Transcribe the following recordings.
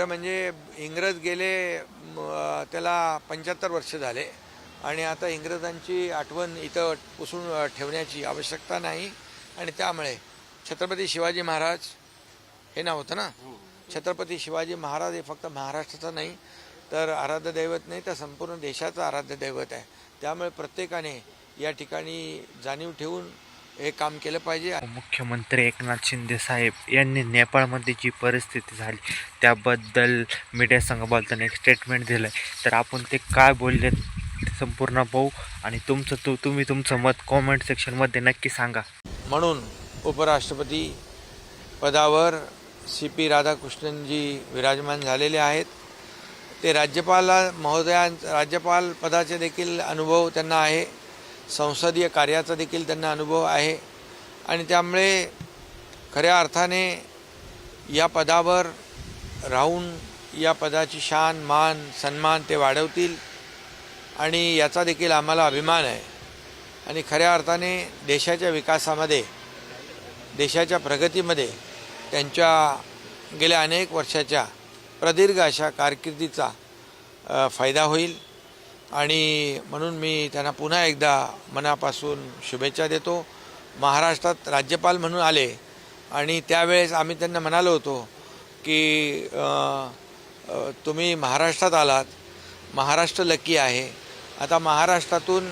म्हणजे इंग्रज गेले त्याला पंच्याहत्तर वर्ष झाले. आणि आता इंग्रजांची आठवण इथं पुसून ठेवण्याची आवश्यकता नाही. आणि त्यामुळे छत्रपती शिवाजी महाराज हे नाव होतं ना? छत्रपती शिवाजी महाराज हे फक्त महाराष्ट्राचं नाही तर आराध्य दैवत नाही तर संपूर्ण देशाचं आराध्य दैवत आहे. त्यामुळे प्रत्येकाने या ठिकाणी जाणीव ठेवून हे काम केलं पाहिजे. मुख्यमंत्री एकनाथ शिंदे साहेब यांनी नेपाळमध्ये जी परिस्थिती झाली त्याबद्दल मीडियासंघ बोलताना एक स्टेटमेंट दिलं आहे तर आपण ते काय बोलले ते संपूर्ण पाहू आणि तुमचं तू तुम्ही तुमचं मत कॉमेंट सेक्शनमध्ये नक्की सांगा. म्हणून उपराष्ट्रपती पदावर सी पी राधाकृष्णनजी विराजमान झालेले आहेत. ते राज्यपाला महोदयां राज्यपाल पदाचे देखील अनुभव त्यांना आहे. संसदीय कार्याचा देखील त्यांना अनुभव आहे. आणि त्यामुळे खऱ्या अर्थाने या पदावर राहून या पदाची शान मान सन्मान ते वाढवतील आणि याचा देखील आम्हाला अभिमान आहे. आणि खऱ्या अर्थाने देशाच्या विकासामध्ये देशाच्या प्रगतीमध्ये त्यांच्या गेल्या अनेक वर्षाच्या प्रदीर्घ अशा कारकिर्दीचा फायदा होईल. आणि म्हणून मी त्यांना पुन्हा एकदा मनापासून शुभेच्छा देतो. महाराष्ट्रात राज्यपाल म्हणून आले आणि त्यावेळेस आम्ही त्यांना म्हणालो होतो की तुम्ही महाराष्ट्रात आलात महाराष्ट्र लकी आहे. आता महाराष्ट्रातून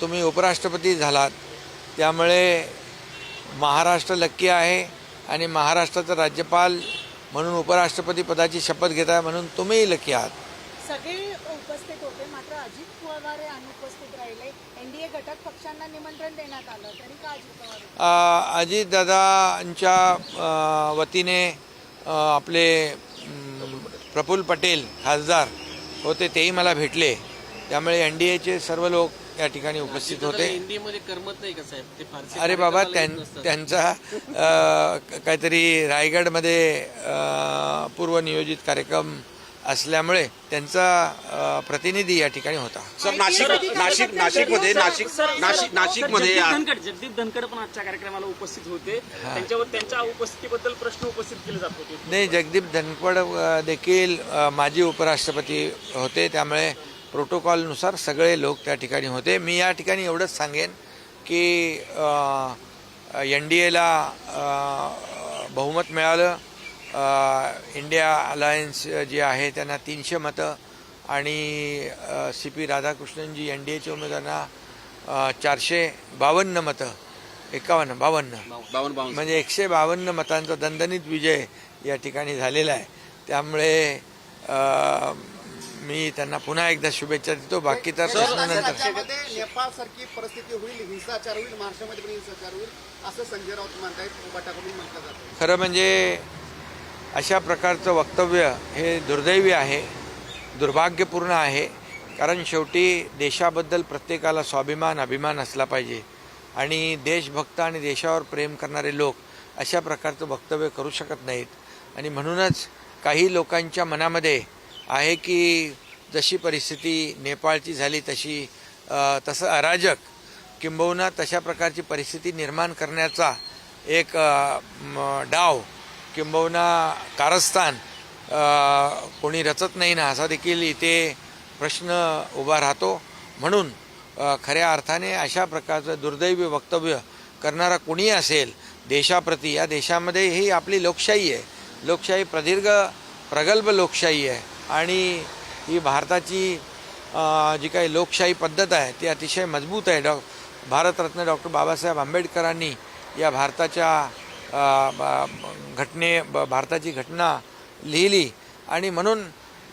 तुम्ही उपराष्ट्रपती झालात. त्यामुळे महाराष्ट्र लक्की आहे आणि महाराष्ट्राचं राज्यपाल म्हणून उपराष्ट्रपती पदाची शपथ घेत आहे म्हणून तुम्हीही लकी आहात. सगळे उपस्थित होते. मात्र अजित पवार हे अनुपस्थित राहिले. एनडीए घटक पक्षांना निमंत्रण देण्यात आलं. तरी का अजित पवार अ, अजितदादांच्या अ, वतीने आपले प्रफुल्ल पटेल खासदार होते तेही मला भेटले. त्यामुळे एन डी एचे सर्व लोक या ठिकाणी उपस्थित होते. हिंदीमध्ये करमत नाही का साहेब? ते फारसे अरे बाबा. त्यांचा काहीतरी रायगडमध्ये पूर्वनियोजित कार्यक्रम असल्यामुळे त्यांचा प्रतिनिधी या ठिकाणी होता. सर नाशिक नाशिक नाशिकमध्ये नाशिक नाशिक नाशिकमध्ये जगदीप धनखड जगदीप धनखड पण आजच्या कार्यक्रमाला उपस्थित होते. त्यांच्यावर त्यांच्या उपस्थितीबद्दल प्रश्न उपस्थित केले जात होते. नाही जगदीप धनखड देखील माजी उपराष्ट्रपती होते. त्यामुळे प्रोटोकॉलनुसार सगळे लोक त्या ठिकाणी होते. मी या ठिकाणी एवढंच सांगेन की एन डी एला बहुमत मिळालं. इंडिया अलायन्स जे आहे त्यांना तीनशे मतं आणि सी पी राधाकृष्णनजी एन डी एच्या उमेदवारांना चारशे बावन्न मतं. एकावन्न बावन्न. बावन बावन म्हणजे एकशे बावन्न मतांचा दणदणीत विजय या ठिकाणी झालेला आहे. त्यामुळे मी त्यांना पुन्हा एकदा शुभेच्छा देतो. बाकी तर प्रश्नानंतर राज्यामध्ये नेपाळ सारखी परिस्थिती होईल हिंसाचार होईल महाराष्ट्रामध्ये पण हिंसाचार होईल असं संजय राऊत म्हणतायत खरं म्हणजे अशा प्रकारचं वक्तव्य हे दुर्दैवी आहे दुर्भाग्यपूर्ण आहे कारण शेवटी देशाबद्दल प्रत्येकाला स्वाभिमान अभिमान असला पाहिजे. आणि देशभक्त आणि देशावर प्रेम करणारे लोक अशा प्रकारचं वक्तव्य करू शकत नाहीत. आणि म्हणूनच काही लोकांच्या मनामध्ये आहे की जशी परिस्थिती नेपाळची झाली तशी तसं अराजक किंबहुना तशा प्रकारची परिस्थिती निर्माण करण्याचा एक डाव किंबहुना कारस्थान कोणी रचत नाही ना असा देखील इथे प्रश्न उभा राहतो. म्हणून खऱ्या अर्थाने अशा प्रकारचं दुर्दैवी वक्तव्य करणारा कोणी असेल देशाप्रती या देशामध्ये ही आपली लोकशाही आहे. लोकशाही प्रदीर्घ प्रगल्भ लोकशाही आहे. आणि ही भारताची जी काही लोकशाही पद्धत आहे ती अतिशय मजबूत आहे. डॉ भारतरत्न डॉक्टर बाबासाहेब आंबेडकरांनी या भारताच्या घटने ब- भारताची घटना लिहिली. आणि म्हणून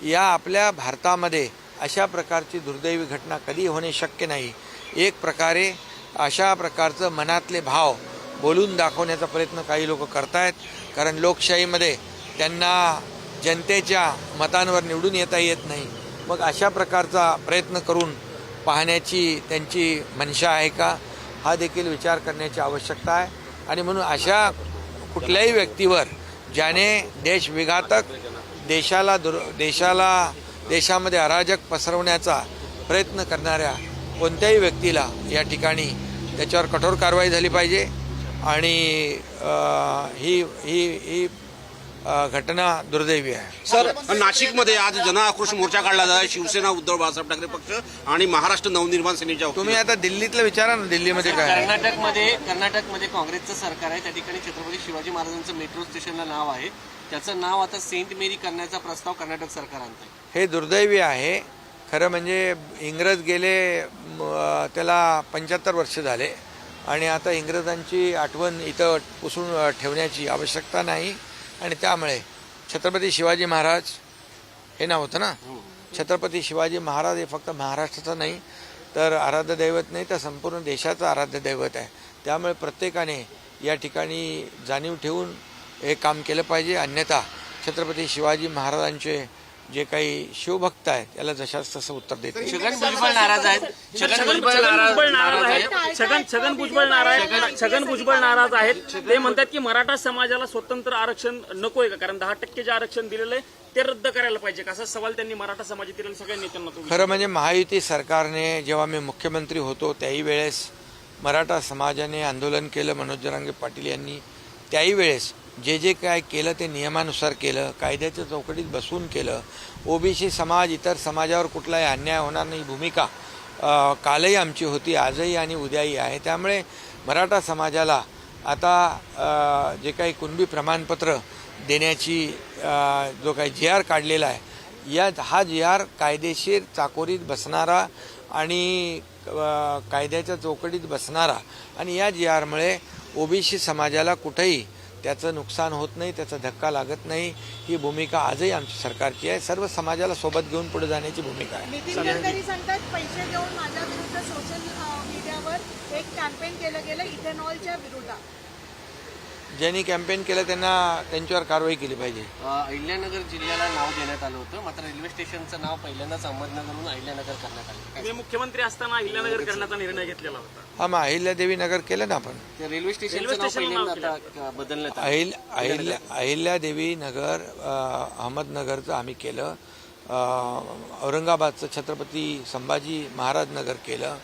या आपल्या भारतामध्ये अशा प्रकारची दुर्दैवी घटना कधी होणे शक्य नाही. एक प्रकारे अशा प्रकारचं मनातले भाव बोलून दाखवण्याचा प्रयत्न काही लोक करतायत. कारण लोकशाहीमध्ये त्यांना जनतेच्या मतांवर निवडून येता येत नाही. मग अशा प्रकारचा प्रयत्न करून पाहण्याची त्यांची मनशा आहे का? हा देखील विचार करण्याची आवश्यकता आहे. आणि म्हणून अशा कुठल्याही व्यक्तीवर ज्याने देश विघातक देशाला दुर देशाला देशामध्ये अराजक पसरवण्याचा प्रयत्न करणाऱ्या कोणत्याही व्यक्तीला या ठिकाणी त्याच्यावर कठोर कारवाई झाली पाहिजे. आणि ही ही ही घटना दुर्दैवी आहे. सर नाशिकमध्ये आज जन आक्रोश मोर्चा काढला जात आहे. शिवसेना उद्धव बाळासाहेब ठाकरे पक्ष आणि महाराष्ट्र नवनिर्माण सेनेच्या तुम्ही. आता दिल्लीतलं विचारा ना दिल्लीमध्ये काय. कर्नाटकमध्ये कर्नाटकमध्ये काँग्रेसचं सरकार आहे. त्या ठिकाणी छत्रपती शिवाजी महाराजांचं मेट्रो स्टेशनला नाव आहे. त्याचं नाव आता सेंट मेरी करण्याचा प्रस्ताव कर्नाटक सरकार आणत हे दुर्दैवी आहे. खरं म्हणजे इंग्रज गेले त्याला पंच्याहत्तर वर्ष झाले. आणि आता इंग्रजांची आठवण इथं पुसून ठेवण्याची आवश्यकता नाही. आणि त्यामुळे छत्रपती शिवाजी महाराज हे नाव होतं ना? छत्रपती शिवाजी महाराज हे फक्त महाराष्ट्राचं नाही तर आराध्य दैवत नाही तर संपूर्ण देशाचं आराध्य दैवत आहे. त्यामुळे प्रत्येकाने या ठिकाणी जाणीव ठेवून हे काम केलं पाहिजे. अन्यथा छत्रपती शिवाजी महाराजांचे जे काही शिवभक्त आहेत याला जशास तसं उत्तर देते छगन भुजबळ नाराज आहेत. छगन भुजबळ नाराज आहेत. छगन छगन भुजबळ नाराज छगन भुजबळ नाराज आहेत. ते म्हणतात की मराठा समाजाला स्वतंत्र आरक्षण नकोय का? कारण दहा टक्के जे आरक्षण दिलेलं आहे ते रद्द करायला पाहिजे का? असा सवाल त्यांनी मराठा समाजातील सगळ्या नेत्यांना तो खरं म्हणजे महायुती सरकारने जेव्हा मी मुख्यमंत्री होतो त्याही वेळेस मराठा समाजाने आंदोलन केलं मनोज जरांगे पाटील यांनी. त्याही वेळेस जे जे काय केलं ते नियमानुसार केलं कायद्याच्या चौकटीत बसून केलं. ओबीसी समाज इतर समाजावर कुठलाही अन्याय होणार नाही. भूमिका कालही आमची होती आजही आणि उद्याही आहे. त्यामुळे मराठा समाजाला आता जे काही कुणबी प्रमाणपत्र देण्याची जो काही जी आर काढलेला आहे या हा जी आर कायदेशीर चाकोरीत बसणारा आणि कायद्याच्या चौकटीत बसणारा आणि या जी आरमुळे ओबीसी समाजाला कुठेही त्याचं नुकसान होत नाही त्याचा धक्का लागत नाही. ही भूमिका आजही आमच्या सरकारची आहे. सर्व समाजाला सोबत घेऊन पुढे जाण्याची भूमिका आहे. नितीन गडकरी सांगतात पैसे देऊन माझ्या विरुद्ध सोशल मीडियावर एक कॅम्पेन केलं गेलं इथेनॉलच्या विरोधात ज्यांनी कॅम्पेन केलं त्यांना त्यांच्यावर कारवाई केली पाहिजे. अहिल्यानगर जिल्ह्याला नाव देण्यात आलं होतं. मात्र रेल्वे स्टेशनचं नाव पहिल्यांदाच अहमदनगरहून अहिल्यानगर करण्यात आलं. तुम्ही मुख्यमंत्री असताना अहिल्यानगर करण्याचा निर्णय घेतलेला होता. हा मग अहिल्यादेवी नगर केलं ना आपण? ते रेल्वे स्टेशनचं रेल्वे नाव स्टेशनचं नाव पहिल्यांदा आता बदलण्यात आलं अहिल अहिल्या अहिल्यादेवी नगर अ, अहमदनगरचं आम्ही केलं. अ, औरंगाबादचं छत्रपती संभाजी महाराज नगर केलं.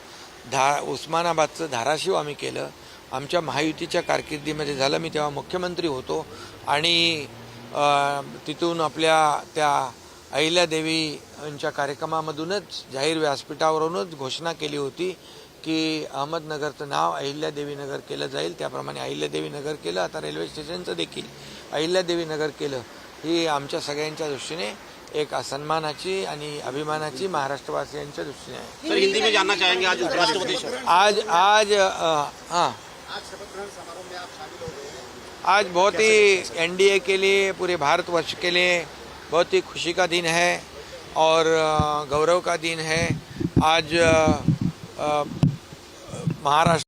धा उस्मानाबादचं धाराशिव आम्ही केलं. आमच्या महायुतीच्या कारकिर्दीमध्ये झालं. मी तेव्हा मुख्यमंत्री होतो आणि तिथून आपल्या त्या अहिल्यादेवी यांच्या कार्यक्रमामधूनच जाहीर व्यासपीठावरूनच घोषणा केली होती की अहमदनगरचं नाव अहिल्यादेवी नगर केलं जाईल. त्याप्रमाणे अहिल्यादेवी नगर केलं. आता रेल्वे स्टेशनचं देखील अहिल्यादेवी नगर केलं. ही आमच्या सगळ्यांच्या दृष्टीने एक सन्मानाची आणि अभिमानाची महाराष्ट्रवासियांच्या दृष्टीने आहे. आज आज आज हाँ. आज शपथ ग्रहण समारोह में आप शामिल हो गए हैं। आज बहुत ही एनडीए के लिए पूरे भारतवर्ष के लिए बहुत ही खुशी का दिन है और गौरव का दिन है। आज महाराष्ट्र